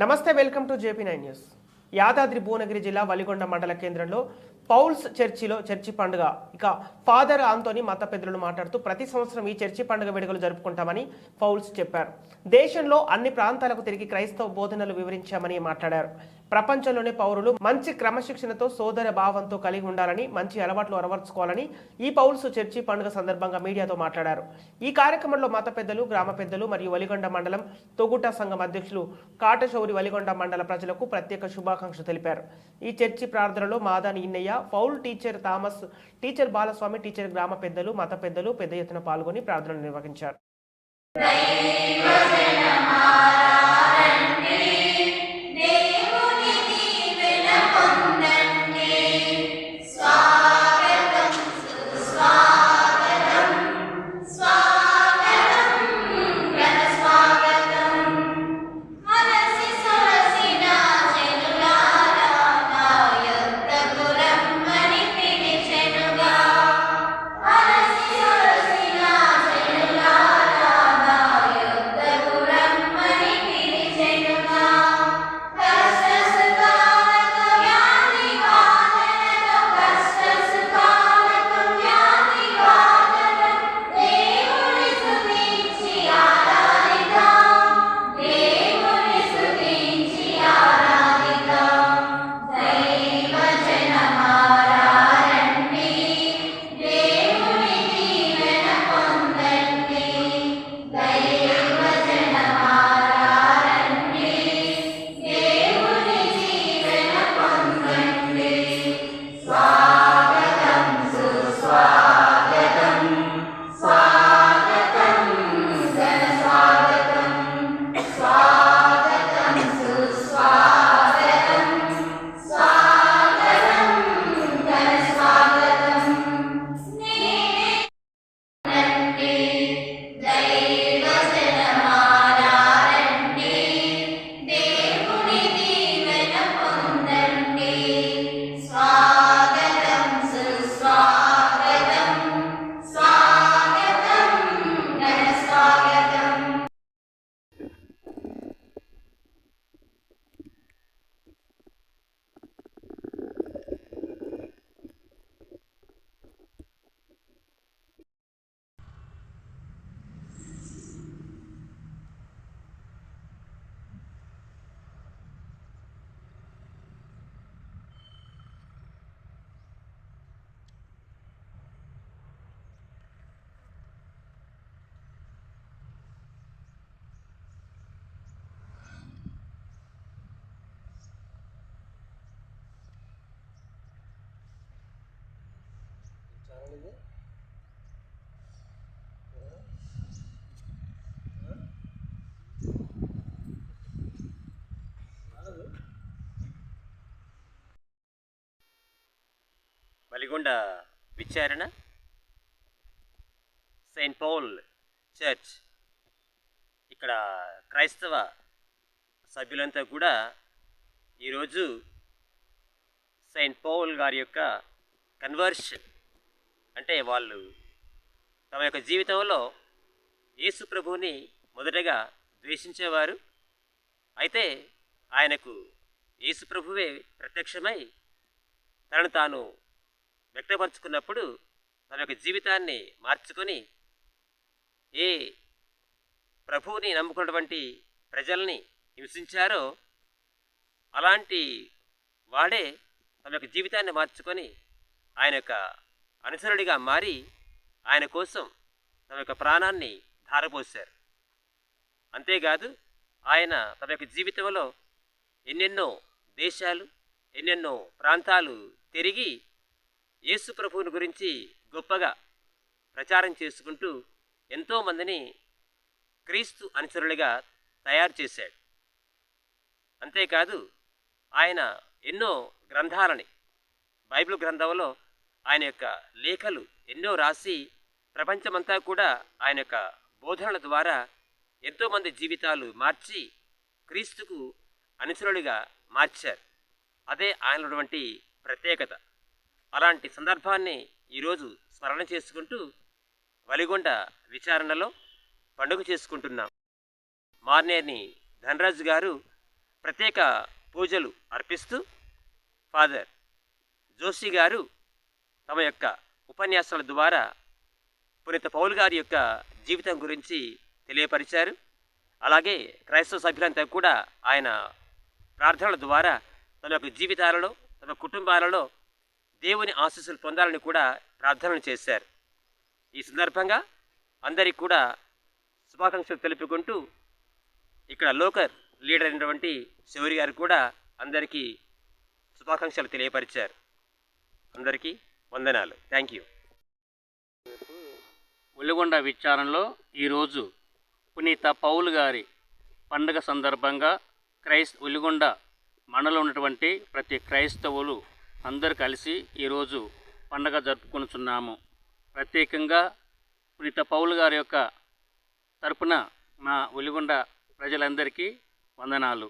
నమస్తే welcome to JP nine news. Yadadri Bhuvanagiri జిల్లా వలిగొండ మండల కేంద్రంలో పౌల్స్ చర్చిలో చర్చి పండుగ. ఇక ఫాదర్ ఆంతోని మత పెద్దలు మాట్లాడుతూ ప్రతి సంవత్సరం ఈ చర్చి పండుగ వేడుకలు జరుపుకుంటామని పౌల్స్ చెప్పారు. దేశంలో అన్ని ప్రాంతాలకు తిరిగి క్రైస్తవ బోధనలు వివరించామని మాట్లాడారు. ప్రపంచంలోని పౌరులు మంచి క్రమశిక్షణతో సోదర భావంతో కలిగి ఉండాలని మంచి అలవాట్లు అలవర్చుకోవాలని ఈ పౌల్స్ చర్చి పండుగ సందర్భంగా మీడియాతో మాట్లాడారు. ఈ కార్యక్రమంలో మత పెద్దలు గ్రామ పెద్దలు మరియు వలిగొండ మండలం తొగుట సంఘం అధ్యక్షులు కాటశౌరి వలిగొండ మండల ప్రజలకు ప్రత్యేక శుభాకాంక్షలు తెలిపారు. ఈ చర్చి ప్రార్థనలో మాదాని Innaiah Paul teacher Thomas teacher Balaswamy teacher గ్రామ పెద్దలు మత పెద్దలు పెద్ద ఎత్తున పాల్గొని ప్రార్థనలు నిర్వహించారు. వలిగొండ విచారణ సెయింట్ పౌల్ చర్చ్. ఇక్కడ క్రైస్తవ సభ్యులంతా కూడా ఈరోజు సెయింట్ పౌల్ గారి యొక్క కన్వర్షన్ అంటే వాళ్ళు తమ యొక్క జీవితంలో యేసు ప్రభువుని మొదటగా ద్వేషించేవారు. అయితే ఆయనకు యేసు ప్రభువే ప్రత్యక్షమై తనను తాను వ్యక్తపరుచుకున్నప్పుడు తన యొక్క జీవితాన్ని మార్చుకొని ఏ ప్రభువుని నమ్ముకున్నటువంటి ప్రజల్ని హింసించారో అలాంటి వాడే తన యొక్క జీవితాన్ని మార్చుకొని ఆయన యొక్క అనుసరుడిగా మారి ఆయన కోసం తన యొక్క ప్రాణాన్ని ధారపోశారు. అంతేకాదు ఆయన తన యొక్క జీవితంలో ఎన్నెన్నో దేశాలు ఎన్నెన్నో ప్రాంతాలు తిరిగి యేసు ప్రభువుని గురించి గొప్పగా ప్రచారం చేసుకుంటూ ఎంతోమందిని క్రీస్తు అనుచరులుగా తయారు చేశాడు. అంతేకాదు ఆయన ఎన్నో గ్రంథాలని బైబిల్ గ్రంథంలో ఆయన యొక్క లేఖలు ఎన్నో రాసి ప్రపంచమంతా కూడా ఆయన యొక్క బోధనల ద్వారా ఎంతోమంది జీవితాలు మార్చి క్రీస్తుకు అనుసరుడిగా మార్చారు. అదే ఆయనటువంటి ప్రత్యేకత. అలాంటి సందర్భాన్ని ఈరోజు స్మరణ చేసుకుంటూ వలిగొండ విచారణలో పండుగ చేసుకుంటున్నాం. మార్నేర్ని ధనరాజు గారు ప్రత్యేక పూజలు అర్పిస్తూ ఫాదర్ జోషి గారు తమ యొక్క ఉపన్యాసాల ద్వారా పునీత పౌల్ గారి యొక్క జీవితం గురించి తెలియపరిచారు. అలాగే క్రైస్తవ సభ్యులంతా కూడా ఆయన ప్రార్థనల ద్వారా తమ యొక్క జీవితాలలో తమ కుటుంబాలలో దేవుని ఆశీస్సులు పొందాలని కూడా ప్రార్థనలు చేశారు. ఈ సందర్భంగా అందరికీ కూడా శుభాకాంక్షలు తెలుపుకుంటూ ఇక్కడ లోకర్ లీడర్ అయినటువంటి శౌరి గారు కూడా అందరికీ శుభాకాంక్షలు తెలియపరిచారు. అందరికీ వందనాలు. థ్యాంక్ యూ ఒలిగొండ విచారణలో ఈరోజు పునీత పౌల్ గారి పండుగ సందర్భంగా క్రైస్త ఒలిగొండ మండలం ఉన్నటువంటి ప్రతి క్రైస్తవులు అందరు కలిసి ఈరోజు పండగ జరుపుకొనుచున్నాము. ప్రత్యేకంగా పునీత పౌల్ గారి యొక్క తరపున మా ఒలిగొండ ప్రజలందరికీ వందనాలు.